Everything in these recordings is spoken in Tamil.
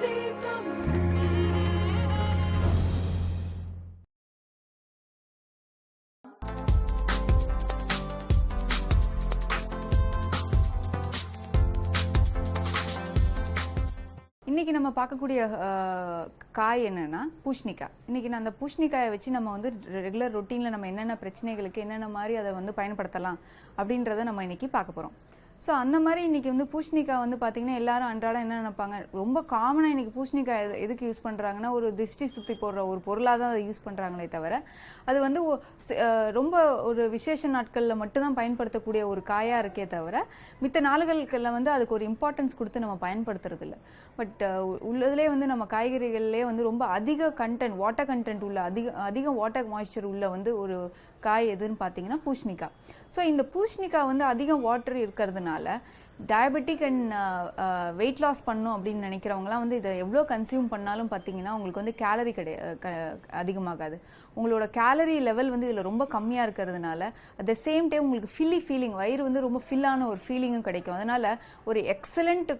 இன்றைக்கி இன்னைக்கு நம்ம பார்க்கக்கூடிய காய் என்னன்னா பூஷ்ணிக்காய் இன்னைக்கு நான் அந்த பூஷ்ணிக்காயை வச்சு நம்ம வந்து ரெகுலர் ரொட்டீனில் நம்ம என்னென்ன பிரச்சனைகளுக்கு என்னென்ன மாதிரி அதை வந்து பயன்படுத்தலாம் அப்படின்றத நம்ம இன்னைக்கு பார்க்க போகிறோம் ஸோ அந்த மாதிரி இன்னைக்கு வந்து பூஷ்ணிக்காய் வந்து பார்த்தீங்கன்னா எல்லாரும் அன்றாடம் என்ன நினைப்பாங்க? ரொம்ப காமனாக இன்னைக்கு பூஷ்ணிக்காய் எது- எதுக்கு யூஸ் பண்ணுறாங்கன்னா ஒரு திருஷ்டி சுற்றி போடுற ஒரு பொருளாக தான் அதை யூஸ் பண்ணுறாங்களே தவிர அது வந்து ரொம்ப ஒரு விசேஷ நாட்களில் மட்டும்தான் பயன்படுத்தக்கூடிய ஒரு காயாக இருக்கே தவிர மித்த நாள்களுக்கெல்லாம் வந்து அதுக்கு ஒரு இம்பார்ட்டன்ஸ் கொடுத்து நம்ம பயன்படுத்துறது இல்லை பட் உள்ளதுலேயே வந்து நம்ம காய்கறிகள்லேயே வந்து ரொம்ப அதிக கண்டென்ட் வாட்டர் கண்டென்ட் உள்ள அதிக அதிக வாட்டர் மாய்ச்சர் உள்ள வந்து ஒரு காய் எதுன்னு பார்த்தீங்கன்னா பூஷ்ணிக்காய் ஸோ இந்த பூஷ்ணிக்காய் வந்து அதிகம் வாட்டர் இருக்கிறதுனால டயபெட்டிக் அண்ட் வெயிட் லாஸ் பண்ணும் அப்படின்னு நினைக்கிறவங்களாம் வந்து இதை எவ்வளோ கன்சியூம் பண்ணாலும் பார்த்தீங்கன்னா உங்களுக்கு வந்து கேலரி கிடை க- அதிகமாகாது. உங்களோட கேலரி லெவல் வந்து இதில் ரொம்ப கம்மியாக இருக்கிறதுனால அட் த சேம் டைம் உங்களுக்கு ஃபில்லி ஃபீலிங் வயிறு வந்து ரொம்ப ஃபில்லான ஒரு ஃபீலிங்கும் கிடைக்கும். அதனால ஒரு எக்ஸலண்ட்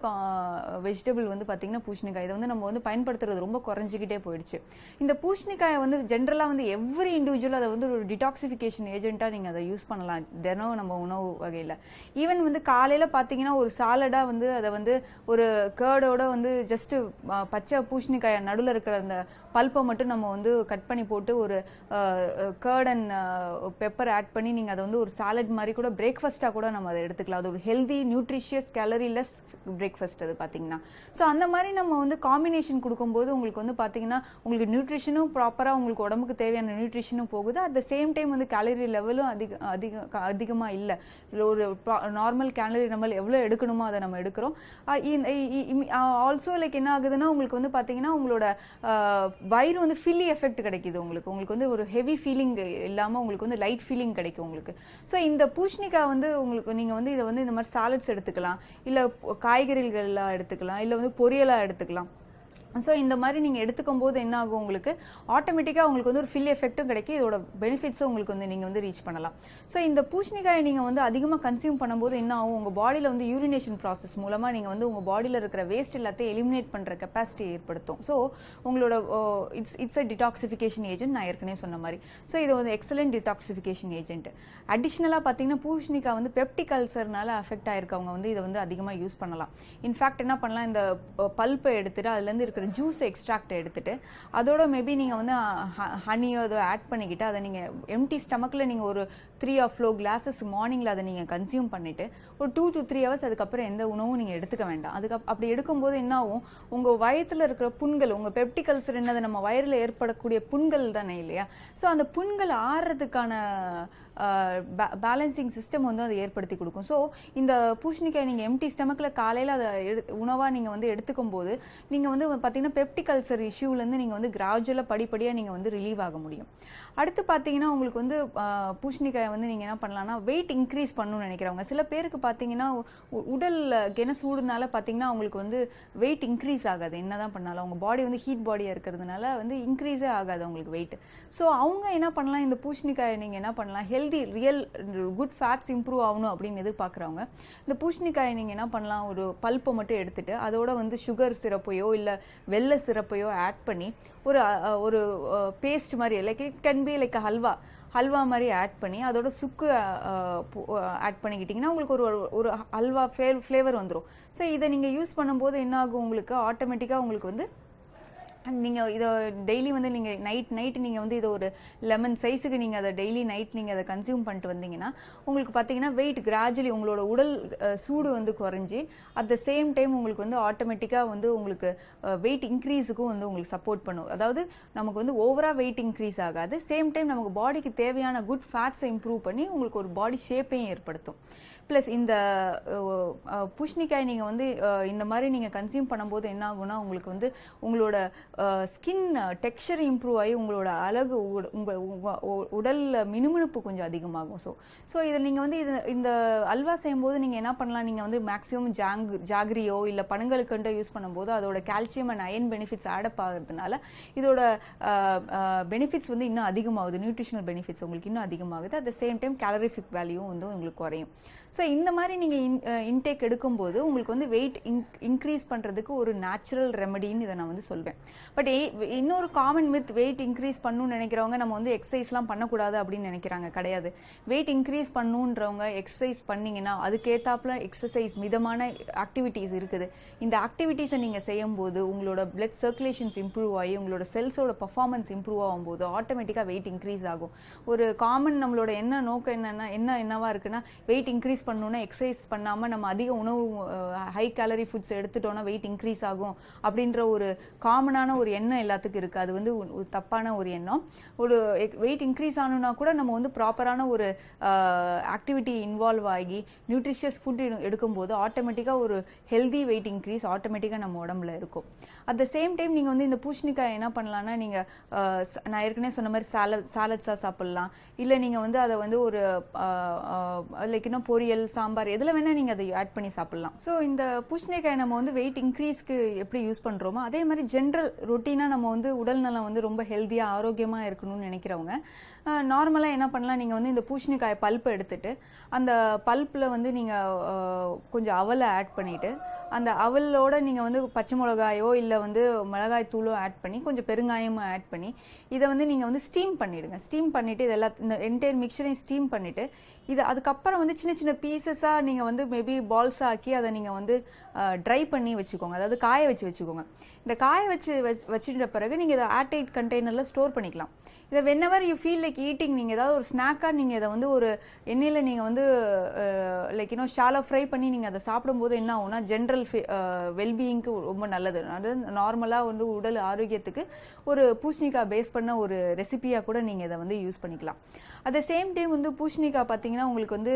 வெஜிடபிள் வந்து பார்த்திங்கன்னா பூஷணிக்காய் இதை வந்து நம்ம வந்து பயன்படுத்துறது ரொம்ப குறைஞ்சிக்கிட்டே போயிடுச்சு. இந்த பூஷணிக்காயை வந்து ஜென்ரலாக வந்து எவ்ரி இண்டிவிஜுவல் அதை வந்து ஒரு டிடாக்சிஃபிகேஷன் ஏஜென்ட்டாக நீங்கள் அதை யூஸ் பண்ணலாம். தினம் நம்ம உணவு வகையில். ஈவன் வந்து காலையில் பார்த்தீங்கன்னா ஒரு சாலடாக வந்து அதை வந்து ஒரு கேர்டோட வந்து ஜஸ்ட்டு பச்சை பூஷணிக்காய் நடுவில் இருக்கிற அந்த பல்ப்பை மட்டும் நம்ம வந்து கட் பண்ணி போட்டு ஒரு கேர்ட் அண்ட் பெப்பர் ஆட் பண்ணி நீங்கள் அதை வந்து ஒரு சாலட் மாதிரி கூட பிரேக்ஃபாஸ்ட்டாக கூட நம்ம அதை எடுத்துக்கலாம். அது ஒரு healthy nutritious calorie less breakfast அது பார்த்தீங்கன்னா ஸோ அந்த மாதிரி நம்ம வந்து காம்பினேஷன் கொடுக்கும்போது உங்களுக்கு வந்து பார்த்தீங்கன்னா உங்களுக்கு நியூட்ரிஷனும் ப்ராப்பராக உங்களுக்கு உடம்புக்கு தேவையான நியூட்ரிஷனும் போகுது. அட் த சேம் டைம் வந்து கேலரி லெவலும் அதிக அதிக அதிகமாக இல்லை. ஒரு நார்மல் கேலரி நம்ம எவ்வளோ எடுக்கணுமோ அதை நம்ம எடுக்கிறோம். ஆல்சோ லைக் என்ன ஆகுதுன்னா உங்களுக்கு வந்து பார்த்தீங்கன்னா உங்களோட வயிறு வந்து ஃபில்லி எஃபெக்ட் கிடைக்குது உங்களுக்கு. உங்களுக்கு வந்து ஒரு ஹெவி ஃபீலிங் இல்லாமல் உங்களுக்கு வந்து லைட் ஃபீலிங் கிடைக்கும் உங்களுக்கு. ஸோ இந்த பூஷ்ணிக்காய் வந்து உங்களுக்கு நீங்கள் வந்து இதை வந்து இந்த மாதிரி சாலட்ஸ் எடுத்துக்கலாம். இல்லை காய்கறிகள்லாம் எடுத்துக்கலாம். இல்லை வந்து பொரியலாக எடுத்துக்கலாம். ஸோ இந்த மாதிரி நீங்கள் எடுத்துக்கும் போது என்ன ஆகும் உங்களுக்கு ஆட்டோமேட்டிக்காக உங்களுக்கு வந்து ஒரு ஃபில் எஃபெக்ட்டும் கிடைக்கும். இதோட பெனிஃபிட்ஸும் உங்களுக்கு வந்து நீங்கள் வந்து ரீச் பண்ணலாம். ஸோ இந்த பூஷணிக்காயை நீங்கள் வந்து அதிகமாக கன்சியூம் பண்ணும்போது என்ன ஆகும்? உங்கள் பாடியில் வந்து யூரினேஷன் ப்ராசஸ் மூலமாக நீங்கள் வந்து உங்கள் பாடியில் இருக்கிற வேஸ்ட் எல்லாத்தையும் எலிமினேட் பண்ணுற கெப்பாசிட்டி ஏற்படுத்தும். ஸோ உங்களோட it's it's a detoxification agent நான் ஏற்கனவே சொன்ன மாதிரி. ஸோ இது வந்து எக்ஸலண்ட் டிடாக்சிஃபிகேஷன் ஏஜென்ட் அடிஷ்னலாக பார்த்தீங்கன்னா பூஷணிக்காய் வந்து பெப்டிக் அல்சர்னால அஃபெக்ட் ஆயிருக்கவங்க வந்து இதை வந்து அதிகமாக யூஸ் பண்ணலாம். இன்ஃபேக்ட் என்ன பண்ணலாம்? இந்த பல்ப்பை எடுத்துட்டு அதுலேருந்து இருக்கிற ஜூஸ் எக்ஸ்ட்ராக்ட் எடுத்துகிட்டு அதோட மேபி நீங்கள் வந்து uh, ஹனியோ ஏதோ ஆட் பண்ணிக்கிட்டு அதை நீங்கள் எம்டி ஸ்டமக்கில் நீங்கள் ஒரு த்ரீ ஆஃப் ஃப்ளோ கிளாஸஸ் மார்னிங்கில் அதை நீங்கள் கன்சியூம் பண்ணிவிட்டு ஒரு டூ டு த்ரீ ஹவர்ஸ் அதுக்கப்புறம் எந்த உணவும் நீங்கள் எடுத்துக்க வேண்டாம். அதுக்கு அப்படி எடுக்கும்போது என்ன ஆகும்? உங்கள் வயத்தில் இருக்கிற புண்கள் உங்கள் பெப்டிகல்சர் என்னது நம்ம வயிறில் ஏற்படக்கூடிய புண்கள் தானே இல்லையா? ஸோ அந்த புண்கள் ஆறுறதுக்கான பேலன்சிங் சிஸ்டம் வந்து அதை ஏற்படுத்தி கொடுக்கும். ஸோ இந்த பூஷணிக்காய் நீங்கள் எம்டி ஸ்டமக்கில் காலையில் அதை எடு உணவாக நீங்கள் வந்து எடுத்துக்கும் போது நீங்கள் வந்து பார்த்தீங்கன்னா பெப்டிகல்சர் இஷ்யூலேருந்து நீங்கள் வந்து கிராஜுவலாக படிப்படியாக நீங்கள் வந்து ரிலீவ் ஆக முடியும். அடுத்து பார்த்தீங்கன்னா உங்களுக்கு வந்து பூஷணிக்காயை வந்து நீங்கள் என்ன பண்ணலாம்னா வெயிட் இன்க்ரீஸ் பண்ணணும்னு நினைக்கிறவங்க. சில பேருக்கு பார்த்தீங்கன்னா உ- உடல் கென சூடுனால பார்த்தீங்கன்னா அவங்களுக்கு வந்து வெயிட் இன்க்ரீஸ் ஆகாது. என்னதான் பண்ணாலும் அவங்க பாடி வந்து ஹீட் பாடியாக இருக்கிறதுனால வந்து இன்க்ரீஸே ஆகாது அவங்களுக்கு வெயிட் ஸோ அவங்க என்ன பண்ணலாம் இந்த பூஷணிக்காயை நீங்கள் என்ன பண்ணலாம் healthy real good fats improve ஆகணும் அப்படின்னு எதிர்பார்க்குறவங்க இந்த பூஷணிக்காயை நீங்கள் என்ன பண்ணலாம் ஒரு பல்ப்பை மட்டும் எடுத்துகிட்டு அதோட வந்து சுகர் சிரப்பையோ இல்லை வெள்ளை சிரப்பையோ ஆட் பண்ணி ஒரு ஒரு பேஸ்ட் மாதிரி like it can be like halwa halwa மாதிரி ஆட் பண்ணி அதோட சுக்கு ஆட் பண்ணிக்கிட்டிங்கன்னா உங்களுக்கு ஒரு ஒரு- ஒரு ஹல்வா ஃப்ளே ஃப்ளேவர் வந்துடும் ஸோ இதை நீங்கள் யூஸ் பண்ணும்போது என்ன ஆகும் உங்களுக்கு? ஆட்டோமேட்டிக்காக உங்களுக்கு வந்து நீங்கள் இதை டெய்லி வந்து நீங்கள் நைட் நைட் நீங்கள் வந்து இதை ஒரு லெமன் சைஸுக்கு நீங்கள் அதை டெய்லி நைட் நீங்கள் அதை கன்சியூம் பண்ணிட்டு வந்தீங்கன்னா உங்களுக்கு பார்த்தீங்கன்னா வெயிட் கிராஜுவலி உங்களோட உடல் சூடு வந்து குறைஞ்சி அட் த சேம் டைம் உங்களுக்கு வந்து ஆட்டோமேட்டிக்காக வந்து உங்களுக்கு வெயிட் இன்க்ரீஸுக்கும் வந்து உங்களுக்கு சப்போர்ட் பண்ணும். அதாவது நமக்கு வந்து ஓவராக வெயிட் இன்க்ரீஸ் ஆகாது. சேம் டைம் நமக்கு பாடிக்கு தேவையான குட் ஃபேட்ஸை இம்ப்ரூவ் பண்ணி உங்களுக்கு ஒரு பாடி ஷேப்பையும் ஏற்படுத்தும். ப்ளஸ் இந்த புஷ்ணிக்காய் நீங்கள் வந்து இந்த மாதிரி நீங்கள் கன்சியூம் பண்ணும்போது என்ன ஆகும்னா உங்களுக்கு வந்து உங்களோட ஸ்கின் டெக்ஸ்சர் இம்ப்ரூவ் ஆகி உங்களோட அழகு உங்கள் உங்கள் உடலில் மினுமினுப்பு கொஞ்சம் அதிகமாகும். ஸோ ஸோ இதை நீங்கள் வந்து இது இந்த அல்வா செய்யும்போது நீங்கள் என்ன பண்ணலாம்? நீங்கள் வந்து மேக்ஸிமம் ஜாங் ஜாகிரியோ இல்லை பனங்கல்கண்டோ யூஸ் பண்ணும்போது அதோட கால்சியம் அண்ட் அயன் பெனிஃபிட்ஸ் ஆடப் ஆகிறதுனால இதோட பெனிஃபிட்ஸ் வந்து இன்னும் அதிகமாகுது. நியூட்ரிஷனல் பெனிஃபிட்ஸ் உங்களுக்கு இன்னும் அதிகமாகுது. At the same time calorific value வந்து உங்களுக்கு குறையும். ஸோ இந்த மாதிரி நீங்கள் இன் இன்டேக் எடுக்கும்போது உங்களுக்கு வந்து வெயிட் இன்க்ரீஸ் பண்ணுறதுக்கு ஒரு நேச்சுரல் ரெமடின்னு இதை நான் வந்து சொல்வேன். பட் இன்னொரு காமன் வித் வெயிட் இன்க்ரீஸ் பண்ணணும்னு நினைக்கிறவங்க நம்ம வந்து எக்ஸசைஸ்லாம் பண்ணக்கூடாது அப்படின்னு நினைக்கிறாங்க. கிடையாது. வெயிட் இன்க்ரீஸ் பண்ணணுன்றவங்க எக்ஸசைஸ் பண்ணீங்கன்னா அதுக்கேற்றாப்புல எக்ஸசைஸ் மிதமான ஆக்டிவிட்டீஸ் இருக்குது. இந்த ஆக்டிவிட்டீஸை நீங்கள் செய்யும்போது உங்களோட பிளட் சர்க்குலேஷன்ஸ் இம்ப்ரூவ் ஆகி உங்களோட செல்ஸோட பர்ஃபார்மன்ஸ் இம்ப்ரூவ் ஆகும்போது ஆட்டோமேட்டிக்காக வெயிட் இன்க்ரீஸ் ஆகும். ஒரு காமன் நம்மளோட என்ன நோக்கம் என்னென்னா என்ன என்னவா இருக்குன்னா வெயிட் இன்க்ரீஸ் பண்ணணும்னா எக்ஸசைஸ் பண்ணாமல் நம்ம அதிக உணவு ஹை கேலரி ஃபுட்ஸ் எடுத்துட்டோம்னா வெயிட் இன்க்ரீஸ் ஆகும் அப்படின்ற ஒரு காமனான ஒரு எண்ணம் எல்லாத்துக்கும் இருக்குது அது வந்து ஒரு தப்பான ஒரு எண்ணம். ஒரு வெயிட் இன்க்ரீஸ் ஆகணும்னா கூட நம்ம வந்து ப்ராப்பரான ஒரு ஆக்டிவிட்டி இன்வால்வ் ஆகி நியூட்ரிஷியஸ் ஃபுட் எடுக்கும்போது ஆட்டோமேட்டிக்காக ஒரு ஹெல்தி வெயிட் இன்க்ரீஸ் ஆட்டோமேட்டிக்காக நம்ம உடம்புல இருக்கும். அட் த சேம் டைம் நீங்கள் வந்து இந்த பூஷணிக்காய் என்ன பண்ணலான்னா நீங்கள் நான் ஏற்கனவே சொன்ன மாதிரி சாலட் சாலட்ஸாக சாப்பிட்லாம். இல்லை நீங்கள் வந்து அதை வந்து ஒரு லைக் இன்னும் பொரியல் சாம்பார் எதில் வேணால் நீங்கள் அதை ஆட் பண்ணி சாப்பிட்லாம். ஸோ இந்த பூஷணிக்காய் நம்ம வந்து வெயிட் இன்க்ரீஸ்க்கு எப்படி யூஸ் பண்ணுறோமோ அதே மாதிரி ஜென்ரல் ரொட்டீனாக நம்ம வந்து உடல் நலம் வந்து ரொம்ப ஹெல்த்தியாக ஆரோக்கியமாக இருக்கணும்னு நினைக்கிறவங்க நார்மலாக என்ன பண்ணலாம் நீங்கள் வந்து இந்த பூஷணிக்காய் பல்ப்பை எடுத்துட்டு அந்த பல்ப்பில் வந்து நீங்கள் கொஞ்சம் அவலை ஆட் பண்ணிவிட்டு அந்த அவலோட நீங்கள் வந்து பச்சை மிளகாயோ இல்லை வந்து மிளகாய் தூளோ ஆட் பண்ணி கொஞ்சம் பெருங்காயமும் ஆட் பண்ணி இதை வந்து நீங்கள் வந்து ஸ்டீம் பண்ணிவிடுங்க ஸ்டீம் பண்ணிவிட்டு இது எல்லா இந்த என்டையர் மிக்சரையும் ஸ்டீம் பண்ணிவிட்டு இது அதுக்கப்புறம் வந்து சின்ன சின்ன பீசஸாக நீங்கள் வந்து மேபி பால்ஸ் ஆக்கி அதை நீங்கள் வந்து ட்ரை பண்ணி வச்சுக்கோங்க. அதாவது காய வச்சு வச்சுக்கோங்க. இந்த காய வச்சு வச்சு வச்சுட்ட பிறகு நீங்கள் இதை ஏர்டைட் கண்டெய்னரில் ஸ்டோர் பண்ணிக்கலாம். இதை whenever you feel like eating நீங்கள் ஏதாவது ஒரு ஸ்நாக்காக நீங்கள் இதை வந்து ஒரு எண்ணெயில் நீங்கள் வந்து லைக் இன்னும் ஷாலை ஃப்ரை பண்ணி நீங்கள் அதை சாப்பிடும்போது என்ன ஆகும்னா ஜென்ரல் வெல்பீயிங்க்கு ரொம்ப நல்லது. அது நார்மலாக வந்து உடல் ஆரோக்கியத்துக்கு ஒரு பூஷ்ணிக்காய் பேஸ் பண்ண ஒரு ரெசிபியாக கூட நீங்கள் இதை வந்து யூஸ் பண்ணிக்கலாம். அட் த சேம் டைம் வந்து பூஷ்ணிக்காய் பார்த்தீங்கன்னா உங்களுக்கு வந்து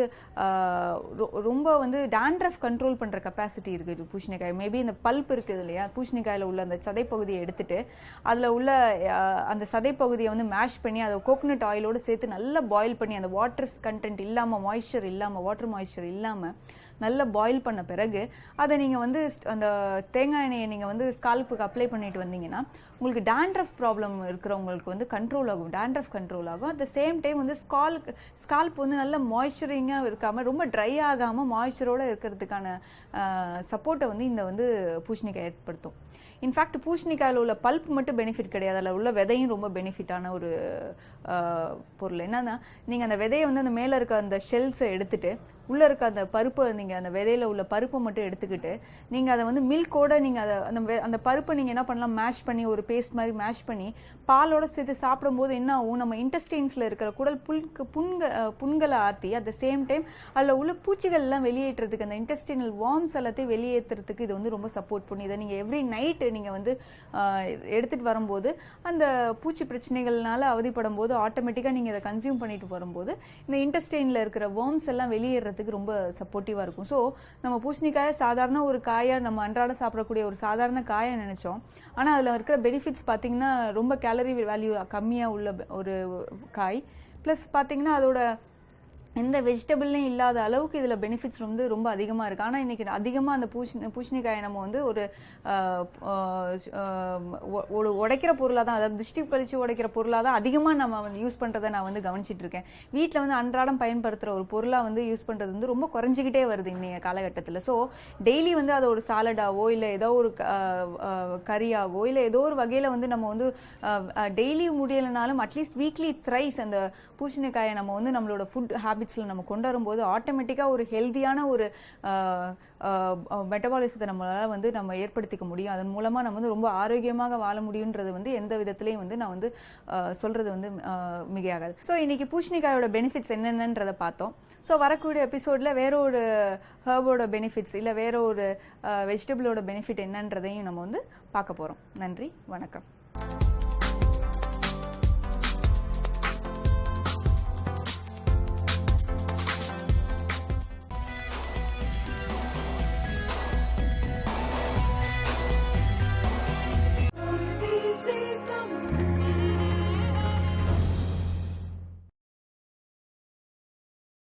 ரொ- ரொம்ப வந்து டேண்ட்ரஃப் கண்ட்ரோல் பண்ணுற கெப்பாசிட்டி இருக்குது. பூஷ்ணிக்காய் மேபி இந்த பல்ப் இருக்குது இல்லையா? பூஷ்ணிக்காயில் உள்ள அந்த சதைப்பகுதியை எடுத்துட்டு அதில் உள்ள அந்த அந்த சதைப்பகுதியை வந்து மேஷ் பண்ணி அதை கோகோனட் ஆயிலோட சேர்த்து நல்லா பாயில் பண்ணி அந்த வாட்டர் கண்டென்ட் இல்லாமல் மாய்ஸ்சர் இல்லாமல் வாட்டர் மாய்ஸ்சர் இல்லாமல் நல்லா பாயில் பண்ண பிறகு அதை நீங்கள் வந்து அந்த தேங்காய் எண்ணெயை நீங்கள் வந்து ஸ்கால்ப்புக்கு அப்ளை பண்ணிட்டு வந்தீங்கன்னா உங்களுக்கு டேண்ட்ரஃப் ப்ராப்ளம் இருக்கிறவங்களுக்கு வந்து கண்ட்ரோல் ஆகும். டேண்ட்ரஃப் கண்ட்ரோல் ஆகும். அட் த சேம் டைம் வந்து ஸ்கால் ஸ்கால்ப் வந்து நல்ல மாய்ஸ்சரிங்காக இருக்காமல் ரொம்ப ட்ரை ஆகாமல் மாய்ஸ்சரோடு இருக்கிறதுக்கான சப்போர்ட்டை வந்து இந்த வந்து பூஷணிக்காய் ஏற்படுத்தும். இன்ஃபேக்ட் அதில் உள்ள பல்ப் மட்டும் பெனிஃபிட் கிடையாது. அதில் உள்ள விதையும் ரொம்ப பெனிஃபிட்டான ஒரு பொருள். என்னன்னா நீங்கள் அந்த விதையை வந்து அந்த மேலே இருக்க அந்த ஷெல்ஸை எடுத்துட்டு உள்ளே இருக்க அந்த பருப்பை நீங்கள் அந்த விதையில உள்ள பருப்பை மட்டும் எடுத்துக்கிட்டு நீங்கள் அதை வந்து மில்கோட நீங்கள் அதை அந்த வெ- அந்த பருப்பை நீங்கள் என்ன பண்ணலாம்? மேஷ் பண்ணி ஒரு பேஸ்ட் மாதிரி மேஷ் பண்ணி பாலோட சேர்த்து சாப்பிடும்போது என்ன ஆகும்? நம்ம இன்டஸ்டைன்ஸில் இருக்கிற குடல் புல்கு புண்க புண்களை ஆற்றி அட் த சேம் டைம் அதில் உள்ள பூச்சிகள்லாம் வெளியேற்றுறதுக்கு அந்த இன்டஸ்டைனல் வார்ம்ஸ் எல்லாத்தையும் வெளியேற்றுறதுக்கு இது வந்து ரொம்ப சப்போர்ட் பண்ணி இதை நீங்கள் எவ்ரி நைட்டு நீங்கள் வந்து எடுத்துகிட்டு வரும்போது அந்த பூச்சி பிரச்சனைகள்னால அவதிப்படும் போது ஆட்டோமேட்டிக்காக நீங்கள் இதை கன்சியூம் பண்ணிட்டு வரும்போது இந்த இன்டெஸ்டைனில் இருக்கிற வேர்ம்ஸ் எல்லாம் வெளியேறதுக்கு ரொம்ப சப்போர்ட்டிவாக இருக்கும். ஸோ நம்ம பூசணிக்காயை சாதாரண ஒரு காயாக நம்ம அன்றாட சாப்பிடக்கூடிய ஒரு சாதாரண காயை நினச்சோம். ஆனால் அதில் இருக்கிற பெனிஃபிட்ஸ் பார்த்தீங்கன்னா ரொம்ப கேலரி வேல்யூ கம்மியாக உள்ள ஒரு காய். ப்ளஸ் பார்த்திங்கன்னா அதோட எந்த வெஜிடபிள்லையும் இல்லாத அளவுக்கு இதில் பெனிஃபிட்ஸ் வந்து ரொம்ப அதிகமாக இருக்குது ஆனால் இன்றைக்கி அதிகமாக அந்த பூஷணி பூசணிக்காயை நம்ம வந்து ஒரு ஒரு உடைக்கிற பொருளாக தான் அதாவது திருஷ்டி கழித்து உடைக்கிற பொருளாக தான் அதிகமாக நம்ம வந்து யூஸ் பண்ணுறதை நான் வந்து கவனிச்சிட்டு இருக்கேன். வீட்டில் வந்து அன்றாடம் பயன்படுத்துகிற ஒரு பொருளாக வந்து யூஸ் பண்ணுறது வந்து ரொம்ப குறைஞ்சிக்கிட்டே வருது இன்றைய காலகட்டத்தில். ஸோ டெய்லி வந்து அதை ஒரு சாலடாவோ இல்லை ஏதோ ஒரு க- இல்லை ஏதோ ஒரு வகையில் வந்து நம்ம வந்து டெய்லி முடியலைனாலும் அட்லீஸ்ட் வீக்லி த்ரைஸ் அந்த பூசணிக்காயை நம்ம வந்து நம்மளோட ஃபுட் ஹேபிட்ஸில் நம்ம கொண்டு வரும்போது ஆட்டோமேட்டிக்காக ஒரு ஹெல்த்தியான ஒரு மெட்டபாலிசத்தை நம்மளால் வந்து நம்ம ஏற்படுத்திக்க முடியும். அதன் மூலமாக நம்ம வந்து ரொம்ப ஆரோக்கியமாக வாழ முடியுன்றது வந்து எந்த விதத்துலையும் வந்து நான் வந்து சொல்கிறது வந்து மிகையாகாது. ஸோ இன்றைக்கி பூஷணிக்காயோட பெனிஃபிட்ஸ் என்னென்னன்றதை பார்த்தோம். ஸோ வரக்கூடிய எபிசோடில் வேற ஒரு ஹர்போட பெனிஃபிட்ஸ் இல்லை வேற ஒரு வெஜிடபிளோட பெனிஃபிட் என்னன்றதையும் நம்ம வந்து பார்க்க போகிறோம் நன்றி வணக்கம்.